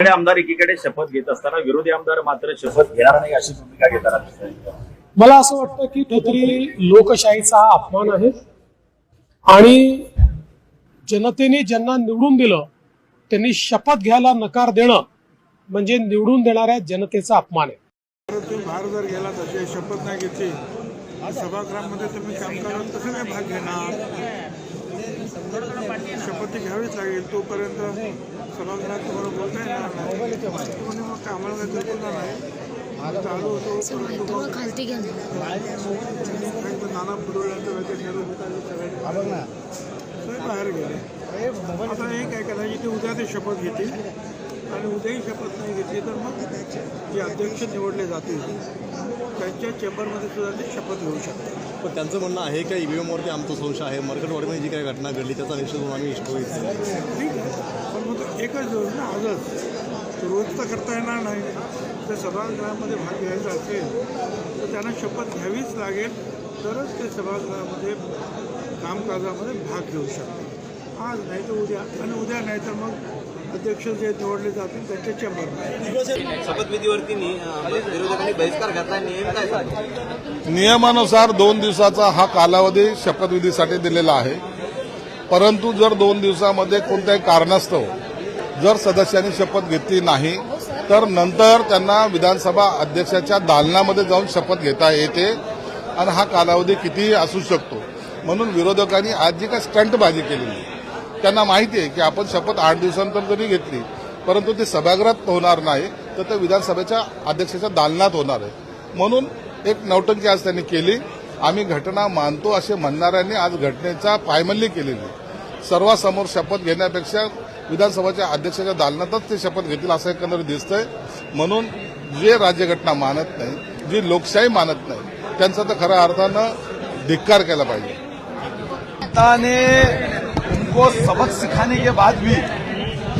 आमदार एकीकडे शपथ घेत असताना विरोधी आमदार मात्र शपथ घेणार नाही अशी भूमिका घेताना. मला असं वाटतं की कुठेतरी लोकशाहीचा हा अपमान आहे. आणि जनतेने ज्यांना निवडून दिलं त्यांनी शपथ घ्यायला नकार देणं म्हणजे निवडून देणाऱ्या जनतेचा अपमान आहे. बाहेर जर गेला तसे शपथ नाही घेतली सभागृहामध्ये तुम्ही काम कराल कसं काय भाग घेणार? शपथ ती घ्यावीच लागेल तोपर्यंत सभागृहात तुम्हाला बोलता येणार नाही. म्हणे मग काय आम्हाला काही बोलणार नाही. चालू होतो नाना ठरवून सगळे बाहेर गेले. आता एक आहे कदाचित ते उद्या ते शपथ घेतील. आणि उद्याही शपथ नाही घेतली तर मग जे अध्यक्ष निवडले जातील त्यांच्या चेंबरमध्ये सुद्धा ते शपथ घेऊ शकतात. पण त्यांचं म्हणणं आहे की ईव्हीएमवरती आमचा संशय आहे. मरकटवाडीमध्ये जी काही घटना घडली त्याचा निषेध म्हणून आम्ही इष्ट ठीक आहे. पण मग एकच दिवस ना आजच. रोज तर करता येणार नाही. तर सभागृहामध्ये भाग घ्यायचा असेल तर त्यांना शपथ घ्यावीच लागेल. तरच ते सभागृहामध्ये कामकाजामध्ये भाग घेऊ शकतात. आज नाही तर उद्या. आणि उद्या नाही तर मग अध्यक्ष जे निवडले जातील त्यांच्या चेंबरमध्ये शपथविधीवरती अं, विरोधकांनी बहिष्कार घातला नियम काय नियमानुसार दोन दिवसाचा हा कालावधी शपथविधीसाठी दिलेला आहे. परंतु जर दोन दिवसामध्ये कोणत्याही कारणास्तव जर सदस्यांनी शपथ घेतली नाही तर नंतर त्यांना विधानसभा अध्यक्षाच्या दालनामध्ये जाऊन शपथ घेता येते आणि हा कालावधी कितीही असू शकतो. म्हणून विरोधकांनी आज जी काय स्टंटबाजी केलेली आहे, त्यांना माहिती आहे की आपण शपथ आठ दिवसांतर जरी घेतली परंतु ती सभागृहात होणार नाही तर ते विधानसभेच्या अध्यक्षाच्या दालनात होणार आहे. म्हणून एक नौटंकी आज त्यांनी केली आम्ही घटना मानतो असे म्हणणाऱ्यांनी आज घटनेचा पायमल्ली केलेली आहे. सर्वांसमोर शपथ घेण्यापेक्षा विधानसभाच्या अध्यक्षाच्या दालनातच ते शपथ घेतील असं एकंदरीत दिसतंय. म्हणून जे राज्यघटना मानत नाही जी लोकशाही मानत नाही त्यांचा तर खऱ्या अर्थानं धिक्कार केला पाहिजे. आणि उनको सबक सिखाने के बाद भी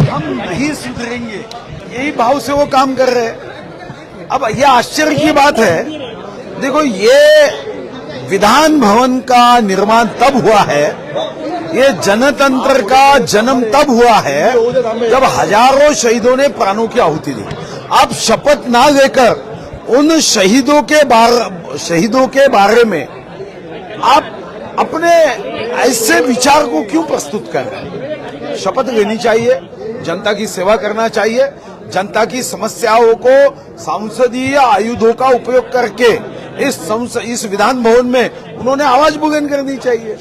हम नहीं सुधरेंगे। यही भाव से वो काम कर रहे हैं। अब ये आश्चर्य की बात है। देखो, ये विधान भवन का निर्माण तब हुआ है, ये जनतंत्र का जन्म तब हुआ है, जब हज़ारों शहीदों ने प्राणों की आहुति दी। आप शपथ ना लेकर उन शहीदों के बारे, शहीदों के बारे में आप अपने ऐसे विचार को क्यों प्रस्तुत कर रहे हैं? शपथ लेनी चाहिए, जनता की सेवा करना चाहिए, जनता की समस्याओं को संसदीय आयुधों का उपयोग करके इस इस विधान भवन में उन्होंने आवाज़ बुलंद करनी चाहिए।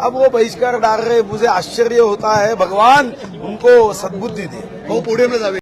अब वो बहिष्कार डाल रहे मुझे आश्चर्य होता है, भगवान उनको सद्बुद्धि दे। भाऊ पुढे जावे।